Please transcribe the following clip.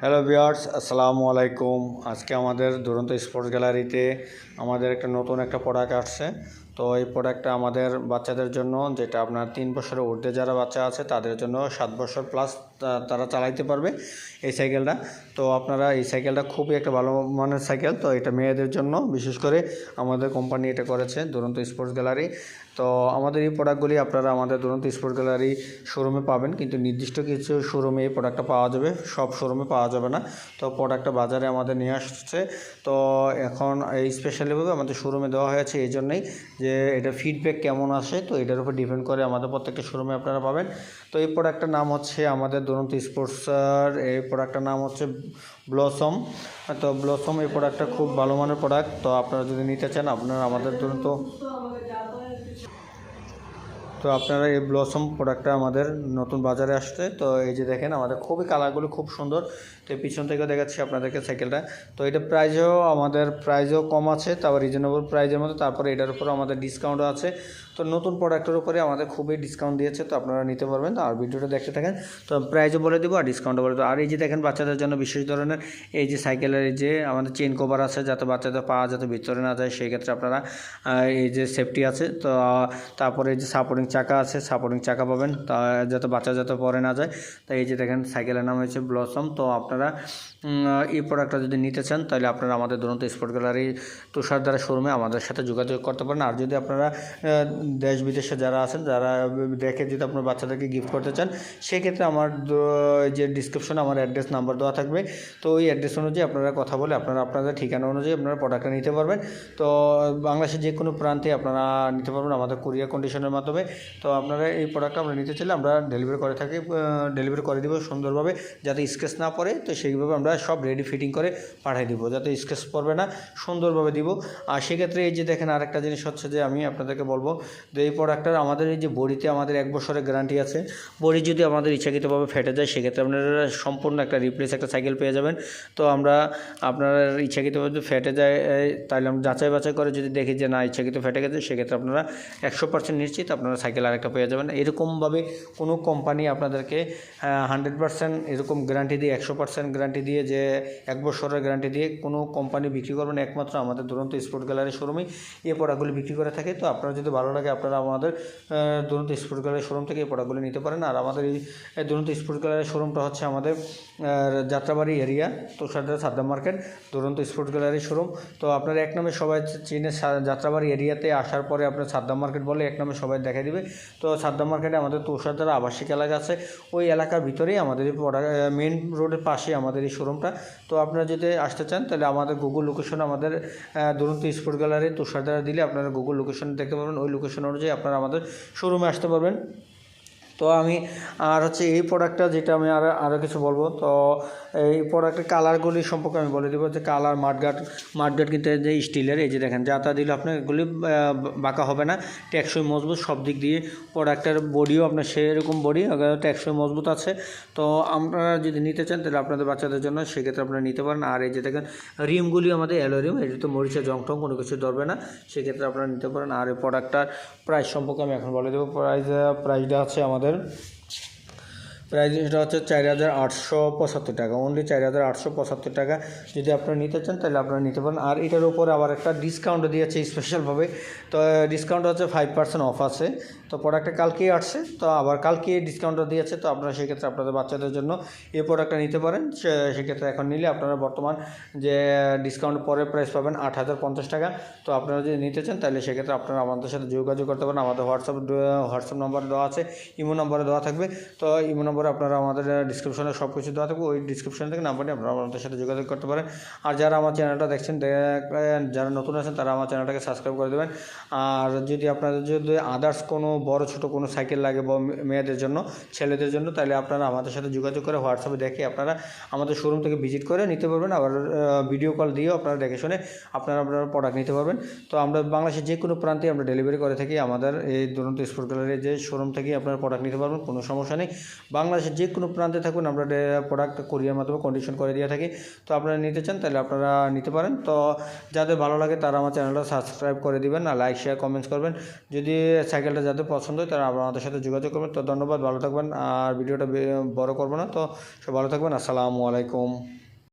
Hello viewers আসসালামু আলাইকুম আজকে আমাদের দুরন্ত স্পোর্টস গ্যালারিতে আমাদের একটা নতুন একটা প্রোডাক্ট আসছে। তো এই প্রোডাক্টটা আমাদের বাচ্চাদের জন্য, যেটা আপনার তিন বছরের ঊর্ধ্বে যারা বাচ্চা আছে, তাদের জন্য সাত বছর প্লাস তারা চালাইতে পারবে এই সাইকেলটা তো আপনারা এই সাইকেলটা খুবই একটা ভালো মানের সাইকেল তো এটা মেয়েদের জন্য, বিশেষ করে আমাদের কোম্পানি এটা করেছে, দুরন্ত স্পোর্টস গ্যালারি তো আমাদের এই প্রোডাক্টগুলি আপনারা আমাদের দুরন্ত স্পোর্টস গ্যালারি শোরুমে পাবেন, কিন্তু নির্দিষ্ট কিছু শোরুমে এই প্রোডাক্টটা পাওয়া যাবে, সব শোরুমে পাওয়া যাবে না। তো প্রোডাক্টটা বাজারে আমাদের নিয়ে আসছে। তো এখন এই স্পেশালিভাবে আমাদের শোরুমে দেওয়া হয়েছে এই জন্যই যে এটা ফিডব্যাক কেমন আসে, তো এটার উপর ডিপেন্ড করে আমাদের প্রত্যেকটা শোরুমে আপনারা পাবেন। তো এই প্রোডাক্টটার নাম হচ্ছে আমাদের দুরন্ত স্পোর্টসের এই প্রোডাক্টটার নাম হচ্ছে ব্লসম তো ব্লসম এই প্রোডাক্টটা খুব ভালো মানের প্রোডাক্ট তো আপনারা যদি নিতে চান, আপনারা আমাদের দুরন্ত তো আপনারা এই ব্লসম প্রোডাক্টটা আমাদের নতুন বাজারে আসছে। তো এই যে দেখেন, আমাদের খুবই কালারগুলো খুব সুন্দর। তো পিছন থেকে দেখাচ্ছি আপনাদেরকে সাইকেলটা তো এটা প্রাইজও আমাদের প্রাইজও কম আছে তারপর রিজনেবল প্রাইজের মধ্যে। তারপরে এটার উপর আমাদের ডিসকাউন্টও আছে। তো নতুন প্রোডাক্টের উপরে আমাদের খুবই ডিসকাউন্ট দিয়েছে, তো আপনারা নিতে পারবেন। আর ভিডিওটা দেখতে থাকেন, তো প্রাইজও বলে দেবো আর ডিসকাউন্টও বলে দেবো। আর এই যে দেখেন বাচ্চাদের জন্য বিশেষ ধরনের, এই যে সাইকেলের এই যে আমাদের চেন কভার আছে, যাতে বাচ্চাদের পা যাতে ভিতরে না যায়, সেই ক্ষেত্রে আপনারা এই যে সেফটি আছে। তো তারপরে এই যে সাপোর্টিং চাকা আছে সাপোর্টিং চাকা পাবেন, তা, যাতে বাচ্চা যাতে পরে না যায়। তাই এই যে দেখেন সাইকেলের নাম হচ্ছে ব্লসম তো আপনারা এই প্রোডাক্টটা যদি নিতে চান, তাহলে আপনারা আমাদের দুরন্ত স্পোর্ট গ্যালারি তুষার দ্বারা শোরুমে আমাদের সাথে যোগাযোগ করতে পারেন। আর যদি আপনারা দেশ বিদেশে যারা আছেন, যারা দেখে যদি আপনার বাচ্চাদেরকে গিফট করতে চান, সেক্ষেত্রে আমার যে ডিসক্রিপশনে আমার অ্যাড্রেস নাম্বার দেওয়া থাকবে। তো ওই অ্যাড্রেস অনুযায়ী আপনারা কথা বলে আপনারা, আপনাদের ঠিকানা অনুযায়ী আপনারা প্রোডাক্টটা নিতে পারবেন। তো বাংলাদেশের যে কোনো প্রান্তে আপনারা নিতে পারবেন আমাদের কুরিয়ার কন্ডিশনের মাধ্যমে। তো আপনারা এই প্রোডাক্টটা আমরা নিতে চাইলে আমরা ডেলিভারি করে থাকি ডেলিভারি করে দিব সুন্দরভাবে, যাতে স্কেচ না পড়ে। তো সেইভাবে আমরা সব রেডি ফিটিং করে পাঠিয়ে দিব, যাতে স্কেচ পড়বে না, সুন্দরভাবে দিব। আর সেক্ষেত্রে এই যে দেখেন আরেকটা জিনিস হচ্ছে যে আমি আপনাদেরকে বলব যে এই প্রোডাক্টটার আমাদের এই যে বড়িতে আমাদের এক বছরের গ্যারান্টি আছে। বড়ি যদি আমাদের ইচ্ছাকৃতভাবে ফেটে যায়, সেক্ষেত্রে আপনারা সম্পূর্ণ একটা রিপ্লেস একটা সাইকেল পেয়ে যাবেন। তো আমরা আপনারা ইচ্ছাকৃতভাবে যদি ফেটে যায় তাহলে আমরা যাচাই বাছাই করে যদি দেখি যে না ইচ্ছাকৃত ফেটে গেছে, সেক্ষেত্রে আপনারা একশো পার্সেন্ট নিশ্চিত আপনারা সাইকেল আরেকটা পেয়ে যাবেন। এরকমভাবে কোনো কোম্পানি আপনাদেরকে হান্ড্রেড পার্সেন্ট এরকম গ্যারান্টি দিয়ে, একশো পার্সেন্ট গ্যারান্টি দিয়ে যে এক বছরের গ্যারান্টি দিয়ে কোনো কোম্পানি বিক্রি করবেন। একমাত্র আমাদের দুরন্ত স্পোর্ট গ্যালারি শোরুমেই এই প্রোডাক্টগুলি বিক্রি করে থাকে। তো আপনারা যদি ভালো লাগে আপনারা আমাদের দুরন্ত স্পোর্ট গ্যালারি শোরুম থেকে এই প্রোডাক্টগুলি নিতে পারেন। আর আমাদের এই দুরন্ত স্পোর্ট গ্যালারি শোরুমটা হচ্ছে আমাদের Jatrabari area তুষারদা Saddam market, Duranta sport gallery showroom তো আপনার এক নামে সবাই চিনে সা- যাত্রাবাড়ি এরিয়াতে আসার পরে আপনার সাদ্দাম মার্কেট বলে এক নামে সবাই দেখা দিবে। তো সাদ্দাম মার্কেটে আমাদের তুষারদার আবাসিক এলাকা আছে। ওই এলাকার ভিতরেই আমাদের এই মেন রোডের পাশে আমাদের এই শোরুমটা তো আপনারা যদি আসতে চান, তাহলে আমাদের গুগল লোকেশন আমাদের দুরন্ত স্পোর্ট গ্যালারি তুষারদার দিলে আপনারা গুগল লোকেশন দেখতে পারবেন। ওই লোকেশন অনুযায়ী আপনারা আমাদের শোরুমে আসতে পারবেন। তো আমি, আর হচ্ছে এই প্রোডাক্টটা যেটা আমি আর আরও কিছু বলব, তো এই প্রোডাক্টের কালারগুলি সম্পর্কে আমি বলে দেবো, যে কালার মাঠগাট মাঠগাট কিন্তু যে স্টিলের এই যে দেখেন, যাতা দিলে আপনার এগুলি বাঁকা হবে না, টেকসই মজবুত সব দিক দিয়ে প্রোডাক্টের বডিও আপনার সেরকম বডি টেকসই মজবুত আছে। তো আপনারা যদি নিতে চান, তাহলে আপনাদের বাচ্চাদের জন্য সেক্ষেত্রে আপনারা নিতে পারেন। আর এই যে দেখেন রিমগুলি আমাদের অ্যালো রিম এটি তো মরিচা, জং টং কোনো কিছু ধরবে না, সেক্ষেত্রে আপনারা নিতে পারেন। আর এই প্রোডাক্টটার প্রাইস সম্পর্কে আমি এখন বলে দেবো। প্রাইস প্রাইসটা আছে আমাদের Entenderam? প্রাইস এটা হচ্ছে চার হাজার আটশো পঁচাত্তর টাকা। অনলি চার হাজার আটশো পঁচাত্তর টাকা। যদি আপনারা নিতে চান, তাহলে আপনারা নিতে পারেন। আর এটার উপর আবার একটা ডিসকাউন্ট দিয়েছে স্পেশালভাবে তো ডিসকাউন্ট হচ্ছে ফাইভ পার্সেন্ট অফ আছে। তো প্রোডাক্টটা কালকেই আসছে। তো, আবার কালকে ডিসকাউন্টটা দিয়েছে। তো, আপনারা সেক্ষেত্রে আপনাদের বাচ্চাদের জন্য এই প্রোডাক্টটা নিতে পারেন। সেক্ষেত্রে এখন নিলে আপনারা বর্তমান যে ডিসকাউন্ট পরে প্রাইস পাবেন আট হাজার পঞ্চাশ টাকা। তো, আপনারা যদি নিতে চান, তাহলে সেক্ষেত্রে আপনারা আমাদের সাথে যোগাযোগ করতে পারেন। আমাদের হোয়াটসঅ্যাপ হোয়াটসঅ্যাপ নাম্বার দেওয়া আছে। ইমো নাম্বারে দেওয়া থাকবে। তো ইমো নম্বরে আপনারা আমাদের ডিসক্রিপশনে সব কিছু দেওয়া থাকবে। ওই ডিসক্রিপশন থেকে নাম্বার নিয়ে আপনারা আমাদের সাথে যোগাযোগ করতে পারেন। আর যারা আমার চ্যানেলটা দেখছেন যারা নতুন আছেন, তারা আমার চ্যানেলটাকে সাবস্ক্রাইব করে দেবেন। আর যদি আপনাদের যদি আদার্স কোনো বড়, ছোট কোনো সাইকেল লাগে বা মেয়েদের জন্য, ছেলেদের জন্য, তাহলে আপনারা আমাদের সাথে যোগাযোগ করে হোয়াটসঅ্যাপে দেখে আপনারা আমাদের শোরুম থেকে ভিজিট করে নিতে পারবেন। আবার ভিডিও কল দিয়েও আপনারা দেখে শুনে আপনারা আপনারা প্রোডাক্ট নিতে পারবেন। তো আমরা বাংলাদেশের যে কোনো প্রান্তে আমরা ডেলিভারি করে থাকি। আমাদের এই দুরন্ত স্পোর্ট গ্যালারির যে শোরুম থেকে আপনারা প্রোডাক্ট নিতে পারবেন, কোনো সমস্যা নেই। বাংলাদেশের যে কোনো প্রান্তে থাকুন, আমরা প্রোডাক্ট কোরিয়ার মাধ্যমে কন্ডিশন করে দিয়ে থাকি। তো আপনারা নিতে চান, তাহলে আপনারা নিতে পারেন। তো যাদের ভালো লাগে, তারা আমার চ্যানেলটা সাবস্ক্রাইব করে দিবেন আর লাইক শেয়ার কমেন্টস করবেন। যদি সাইকেলটা যাদের পছন্দ হয়, তারা আমাদের সাথে যোগাযোগ করবেন। তো ধন্যবাদ, ভালো থাকবেন। আর ভিডিওটা বড় করব না। তো সব ভালো থাকবেন। আসসালামু আলাইকুম।